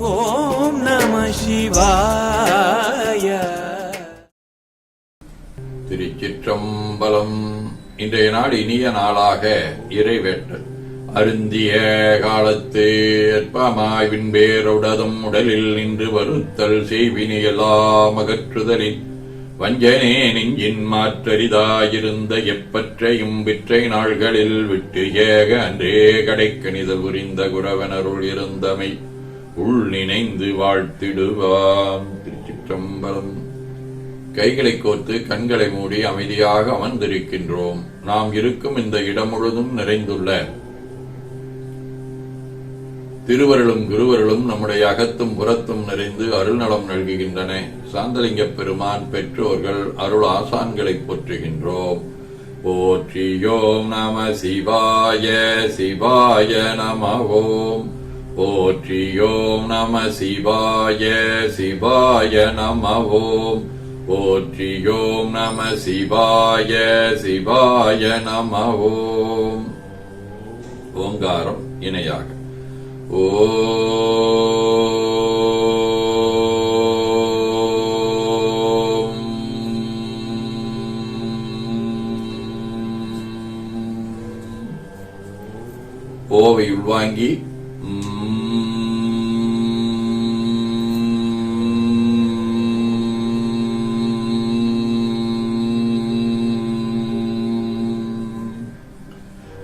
ஓம் நம சிவாய. திருச்சிற்றம்பலம். இன்றைய நாள் இனிய நாளாக இறைவேட்டல் அருந்திய காலத்து அற்பமாய் விண்பேருடதும் உடலில் நின்று வருத்தல் செய்வினை எல்லாம் அகற்றுதலின். வஞ்சனே நெஞ்சின் மாற்றரிதாயிருந்த எப்பற்றையும் விற்றை நாள்களில் விட்டு ஏக அன்றே கடைக்கணிதல் புரிந்த குரவனருள் இருந்தமை. உள் நினைந்து வாழ்த்திடுவாம் திருச்சிற்றம்பலம். கைகளை கோர்த்து கண்களை மூடி அமைதியாக அமர்ந்திருக்கின்றோம். நாம் இருக்கும் இந்த இடம் முழுதும் நிறைந்துள்ள திருவருளும் குருவருளும் நம்முடைய அகத்தும் புறத்தும் நிறைந்து அருள்நலம் நல்குகின்றன. சாந்தலிங்க பெருமான் பெற்றோர்கள் அருள் ஆசான்களை போற்றுகின்றோம். போற்றியோம் நம சிவாய சிவாய நம ஓம் போற்றியோம் நம சிவாய சிவாய நம ஓம் போற்றியோம் நம சிவாய சிவாய நம ஓம் ஓங்காரம் இணையாக ஓம் ஓவை உள்வாங்கி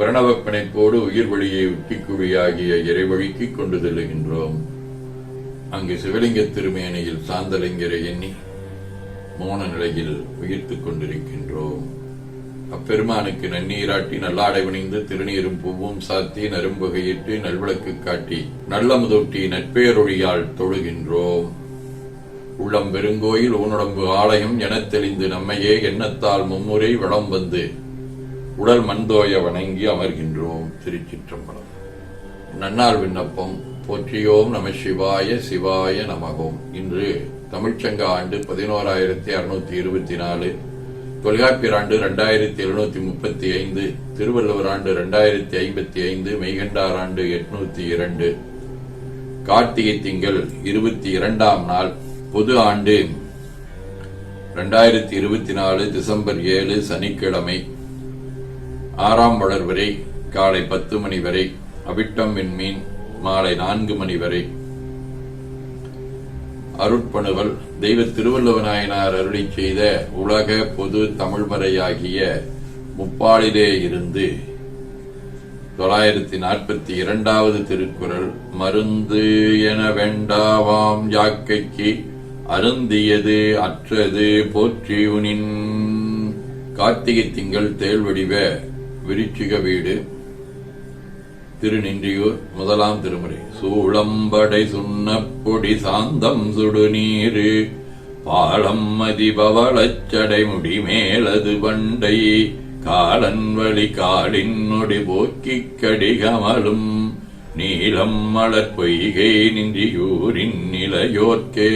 பிரணவ பிணைப்போடு உயிர் வழியை உச்சிக்குழியாகிய இறைவழிக்கு கொண்டு செல்லுகின்றோம். அங்கு சிவலிங்க திருமேனியில் சாந்தலிங்கரை எண்ணி மோன நிலையில் உயிர்த்துக் கொண்டிருக்கின்றோம். அப்பெருமானுக்கு நன்னீராட்டி நல்லாடை வணிந்து திருநீரும் பூவும் சாத்தி நரும்புகையிட்டு நல்விளக்கு காட்டி நல்லமுதொட்டி நட்பேரொழியால் தொழுகின்றோம். உள்ளம் பெருங்கோயில் ஊனுடம்பு ஆலயம் எனத் தெளிந்து நம்மையே எண்ணத்தால் மும்முறை வளம் வந்து உடல் மண்தோய வணங்கி அமர்கின்றோம் திருச்சிற்றம்பலம். நன்னார் விண்ணப்பம். போற்றியோம் நம சிவாய சிவாய நமகோம் இன்று தமிழ்ச்சங்க ஆண்டு பதினோராயிரத்தி அறுநூத்தி இருபத்தி நாலு. தொல்காப்பியர் ஆண்டு ரெண்டாயிரத்தி எழுநூத்தி முப்பத்தி ஐந்து. திருவள்ளுவர் ஆண்டு ரெண்டாயிரத்தி ஐம்பத்தி ஐந்து. மெய்கண்டார் ஆண்டு எட்நூத்தி இரண்டு. கார்த்திகை திங்கள் இருபத்தி இரண்டாம் நாள் பொது ஆண்டு ரெண்டாயிரத்தி இருபத்தி நாலு டிசம்பர் ஏழு சனிக்கிழமை. ஆறாம் வளர் வரை காலை பத்து மணி வரை அவிட்டம் விண்மீன் மாலை நான்கு மணி வரை. அருட்பணுவல் தெய்வ திருவள்ளுவநாயனார் அருளி செய்த உலக பொது தமிழ்மறையாகிய முப்பாளிலே இருந்து தொள்ளாயிரத்தி நாற்பத்தி இரண்டாவது திருக்குறள் மருந்து என வேண்டாவாம் யாக்கைக்கு அருந்தியது அற்றது போற்றியுனின் கார்த்திகை திங்கள் தேள்வடிவ விருச்சிக வீடு திருநின்றியூர் முதலாம் திருமுறை. சூளம்படை சுண்ணப்பொடி சாந்தம் சுடுநீரு பாலம் மதிபவளச்சடை முடி மேலது பண்டை காலன் வழி காலின் நொடி போக்கிக் கடிகமலும் நீலம் மலர் பொய்கை நின்றியூரின் நிலையோர்க்கே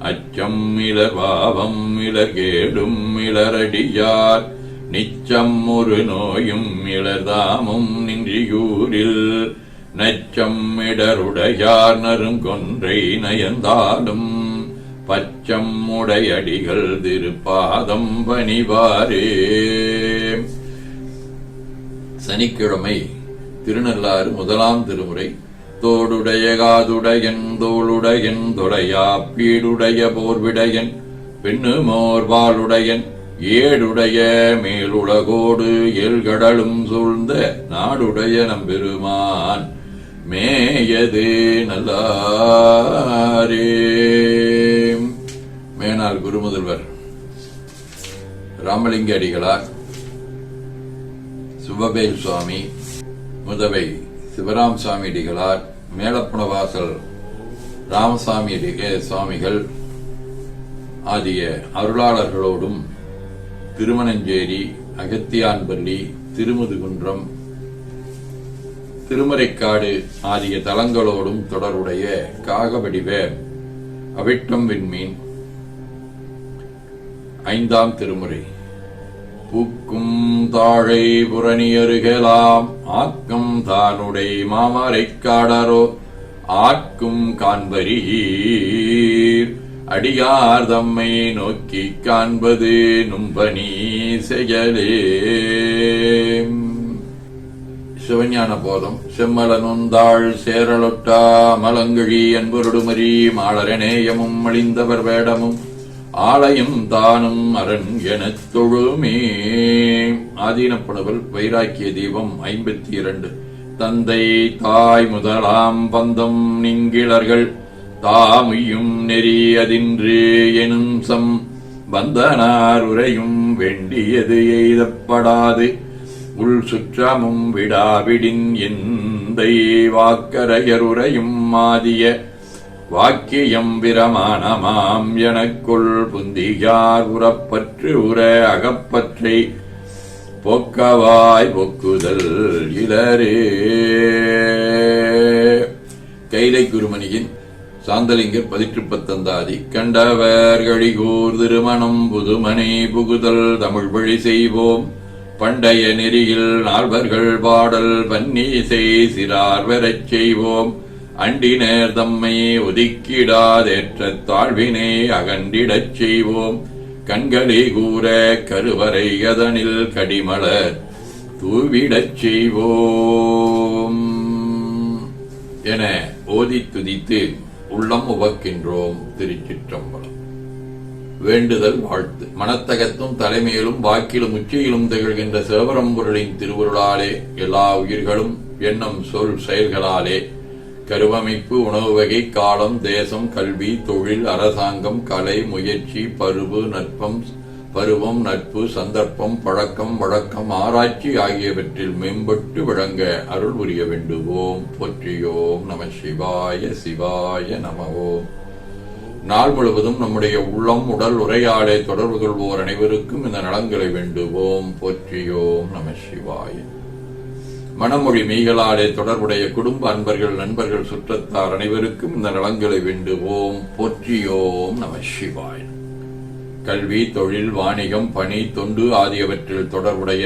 அச்சம் இலர் பாவம் இலர் கேடும் இலரடியார் நிச்சம் ஒரு நோயும் இளர்தாமும் நின்றியூரில். நச்சம் இடருடையார் நறுங்கொன்றை நயந்தாலும். பச்சம் உடையடிகள் திருப்பாதம் பணிவாரே. சனிக்கிழமை திருநள்ளாறு முதலாம் திருமுறை. தோடுடைய காதுடையன் தோளுடையன் தொடையா பீடுடைய போர்விடையன் பெண்ணு வாளுடையன் ஏடுடைய மேலுலகோடு எல்கடலும் சூழ்ந்த நாடுடைய நம்பெருமான் மேயது நல்லாரே. மேனால் குருமுதல்வர் ராமலிங்க அடிகளார் சுபபேல் சுவாமி முதவை சிவராம் சுவாமி அடிகளார் மேலப்புணவாசல் ராமசாமி அடி- சுவாமிகள் ஆகிய அருளாளர்களோடும் திருமணஞ்சேரி அகத்தியான்பள்ளி திருமுதுகுன்றம் திருமறைக்காடு ஆகிய தலங்களோடும் தொடர்புடைய காகவடிவ அவிட்டம் விண்மீன் ஐந்தாம் திருமுறை. பூக்கும் தாழை புறணியருகலாம் ஆக்கம் தானுடை மாமரைக் காடரோ ஆக்கும் காண்பரீர். அடியார் தம்மை நோக்கி காண்பது நும்பனி செயலே சிவஞான போதம். செம்மலனுந்தாள் சேரலொட்டா மலங்கழி அன்பொருடுமரி மாளரநேயமும் அழிந்தவர் வேடமும் ஆலயம் தானும் அரண் எனத் தொழுமே. ஆதீனப்புணவல் வைராக்கிய தீபம் ஐம்பத்தி இரண்டு. தந்தை தாய் முதலாம் பந்தம் நீங்கிளர்கள் தாமையும் நெறியதின்று எனும் சம் வந்தனார் உரையும் வேண்டியது எய்தப்படாது. உள் சுற்றமும் விடாவிடின் எந்தை வாக்கரையருரையும் மாதிய வாக்கியம் பிரமாணமாம் எனக்குள் புந்தியார் உறப்பற்று உற அகப்பற்றை பொக்கவாய் பொக்குதல் இளரே கைலை குருமணியின் சாந்தலிங்கர் பதிற்றுப்பத்தந்தாதி கண்டவர் கழிகூர் திருமணம் புதுமனை புகுதல் தமிழ் வழி செய்வோம். பண்டைய நெறியில் நால்வர்கள் பாடல் பன்னீசை சிறார் வரச் செய்வோம். அண்டினர் தம்மை ஒதுக்கிடாதேற்ற தாழ்வினை அகண்டிடச் செய்வோம். கண்களே கூற கருவறை அதனில் கடிமலர் தூவிடச் செய்வோம். என ஓதி துதித்து உள்ளம் உவக்கின்றோம் திருச்சிற்றம்பலம். வேண்டுதல் வாழ்த்து. மனத்தகத்தும் தலைமையிலும் வாக்கிலும் உச்சியிலும் திகழ்கின்ற சிவபரம்பொருளின் திருவுருளாலே எல்லா உயிர்களும் எண்ணம் சொல் செயல்களாலே கருவமைப்பு உணவு வகை காலம் தேசம் கல்வி தொழில் அரசாங்கம் கலை முயற்சி பருவு நட்பம் பருவம் நட்பு சந்தர்ப்பம் பழக்கம் வழக்கம் ஆராய்ச்சி ஆகியவற்றில் மேம்பட்டு விளங்க அருள் புரிய வேண்டுவோம். போற்றியோம் நம சிவாய சிவாய நமவோம் நாள் முழுவதும் நம்முடைய உள்ளம் உடல் உரையாடை தொடர்பு கொள்வோர் அனைவருக்கும் இந்த நலங்களை வேண்டுவோம். போற்றியோம் நம சிவாய. மனமொழி மெய்களாலே தொடர்புடைய குடும்ப அன்பர்கள் நண்பர்கள் சுற்றத்தார் அனைவருக்கும் இந்த நலங்களை வேண்டுவோம். போற்றியோம் நம சிவாயன் கல்வி தொழில் வாணிகம் பணி தொண்டு ஆகியவற்றில் தொடர்புடைய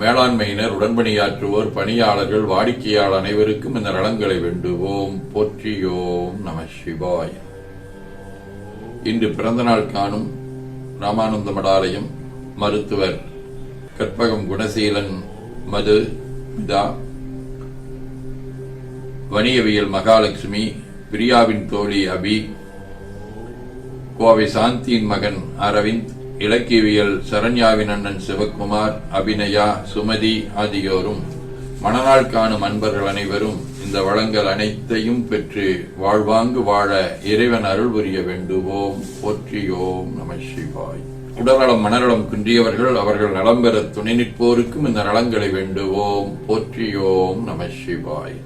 மேலாண்மையினர் உடன்பணியாற்றுவோர் பணியாளர்கள் வாடிக்கையாளர் அனைவருக்கும் இந்த நலன்களை வேண்டுவோம். போற்றியோம் நம சிவாய். இன்று பிறந்தநாள் காணும் ராமானந்த மடாலயம் மருத்துவர் கற்பகம் குணசீலன் மது பிதா வணிகவியல் மகாலட்சுமி பிரியாவின் தோழி அபி கோவை சாந்தியின் மகன் அரவிந்த் இலக்கியவியல் சரண்யாவின் அண்ணன் சிவக்குமார் அபிநயா சுமதி ஆகியோரும் மணநாள் காணும் அன்பர்கள் அனைவரும் இந்த வளங்கள் அனைத்தையும் பெற்று வாழ்வாங்கு வாழ இறைவன் அருள் புரிய வேண்டுவோம். போற்றியோம் நம சிவாய். உடல்நலம் மனநலம் குன்றியவர்கள் அவர்கள் நலம் பெற துணை நிற்போருக்கும் இந்த நலங்களை வேண்டுவோம். போற்றியோம் நம சிவாய்.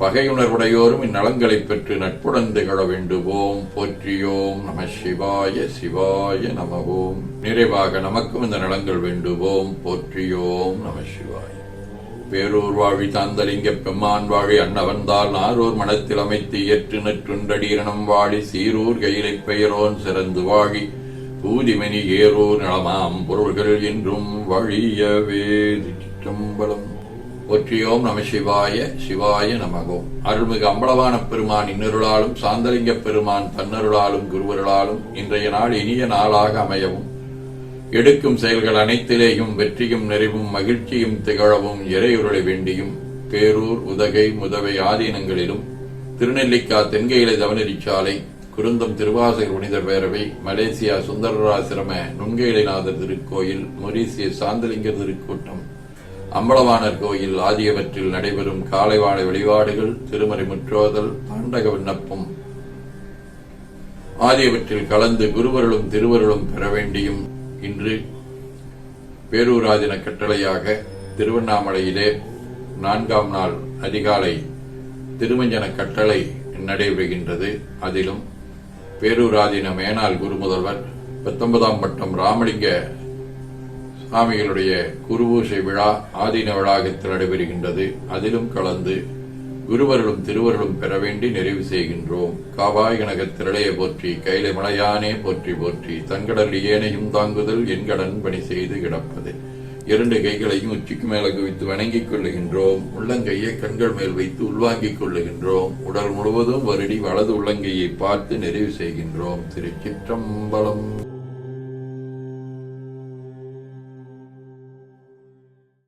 பகையுணர்வுடையோரும் இந்நலங்களை பெற்று நட்புடன் திகழ வேண்டுவோம். போற்றியோம் நம சிவாய சிவாய நமவோம். நிறைவாக நமக்கும் இந்த நலங்கள் வேண்டுவோம். போற்றியோம் நம சிவாய. பேரூர் வாழி தாந்தலிங்க பெம்மான் வாழி அன்னவந்தால் நாரூர் மனத்தில் அமைத்து ஏற்று நற்றுண்டடீரணம் வாழி சீரூர் கையிலைப் பெயரோன் சிறந்து வாழி பூதிமணி ஏரூர் நலமாம் பொருள்கள் என்றும் வழியவே சிற்றம்பலம் ஒற்றியோம் நம சிவாய சிவாய நமகோம் அருள்மிகு அம்பலவான பெருமான் இன்னருளாலும் சாந்தலிங்க பெருமான் தன்னருளாலும் குருவருளாலும் இன்றைய நாள் இனிய நாளாக அமையவும். எடுக்கும் செயல்கள் அனைத்திலேயும் வெற்றியும் நிறைவும் மகிழ்ச்சியும் திகழவும் இறையுருளை வேண்டியும். பேரூர் உதகை முதவை ஆதீனங்களிலும் திருநெல்லிக்கா தென்கையிலை தவனரிச்சாலை குருந்தம் திருவாசகர் புனிதர் பேரவை மலேசியா சுந்தரராசிரம நுண்கையிலைநாதர் திருக்கோயில் மொரீசிய சாந்தலிங்கர் திருக்கூட்டம் அம்பலவாணர் கோயில் ஆகியவற்றில் நடைபெறும் காலைவாழ வழிபாடுகள் திருமறை முற்றோதல் தாண்டக விண்ணப்பம் ஆகியவற்றில் கலந்து குருவருளும் திருவருளும் பெற வேண்டியும் இன்று பேரூராதின கட்டளையாக திருவண்ணாமலையிலே நான்காம் நாள் அதிகாலை திருமஞ்சன கட்டளை நடைபெறுகின்றது. அதிலும் பேரூராதின மேனாள் குரு முதல்வர் பத்தொன்பதாம் பட்டம் ராமலிங்க சுவாமிகளுடைய குருபூசை விழா ஆதீன வளாகத்தில் நடைபெறுகின்றது. அதிலும் கலந்து குருவர்களும் திருவர்களும் பெற வேண்டி நிறைவு செய்கின்றோம். காவாய் கனக திரளைய போற்றி கைலை மலையானே போற்றி போற்றி தங்கடல் ஏனையும் தாங்குதல் என்கடன் பணி செய்து கிடப்பது. இரண்டு கைகளையும் உச்சிக்கு மேல குவித்து வணங்கிக் கொள்ளுகின்றோம். உள்ளங்கையை கண்கள் மேல் வைத்து உள்வாங்கிக் கொள்ளுகின்றோம். உடல் முழுவதும் வருடி வலது உள்ளங்கையை பார்த்து நிறைவு செய்கின்றோம். திருச்சிற்றம்பலம்.